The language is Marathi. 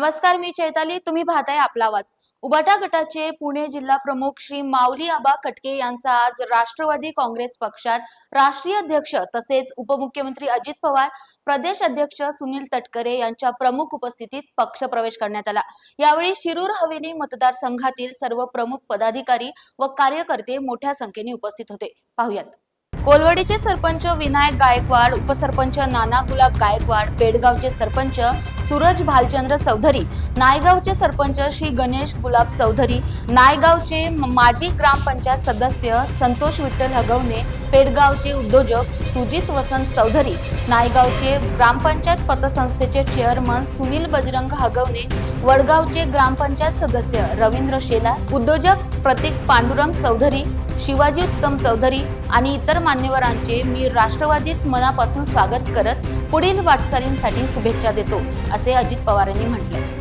नमस्कार मी चैताली. तुम्ही पाहताय आपला आवाज. उबाटा गटाचे पुणे जिल्हा प्रमुख श्री माऊली आबा कटके यांचा आज राष्ट्रवादी काँग्रेस पक्षात राष्ट्रीय अध्यक्ष तसेच उपमुख्यमंत्री अजित पवार प्रदेश अध्यक्ष सुनील तटकरे यांच्या प्रमुख उपस्थितीत पक्ष प्रवेश करण्यात आला. यावेळी शिरूर हवेली मतदारसंघातील सर्व प्रमुख पदाधिकारी व कार्यकर्ते मोठ्या संख्येने उपस्थित होते. पाहुयात. कोलवडीचे सरपंच विनायक गायकवाड उपसरपंच नाना गुलाब गायकवाड बेडगावचे सरपंच सूरज भालचंद्र चौधरी नायगावचे सरपंच श्री गणेश गुलाब चौधरी नायगावचे माजी ग्रामपंचायत सदस्य संतोष विठ्ठल हगवणे पेडगावचे उद्योजक सुजित वसंत चौधरी नायगावचे ग्रामपंचायत पतसंस्थेचे चेअरमन सुनील बजरंग हगवणे वडगावचे ग्रामपंचायत सदस्य रवींद्र शेला उद्योजक प्रतीक पांडुरंग चौधरी शिवाजी उत्तम चौधरी आणि इतर मान्यवरांचे मी राष्ट्रवादीत मनापासून स्वागत करत पुढील वाटचालींसाठी शुभेच्छा देतो असे अजित पवार यांनी म्हटले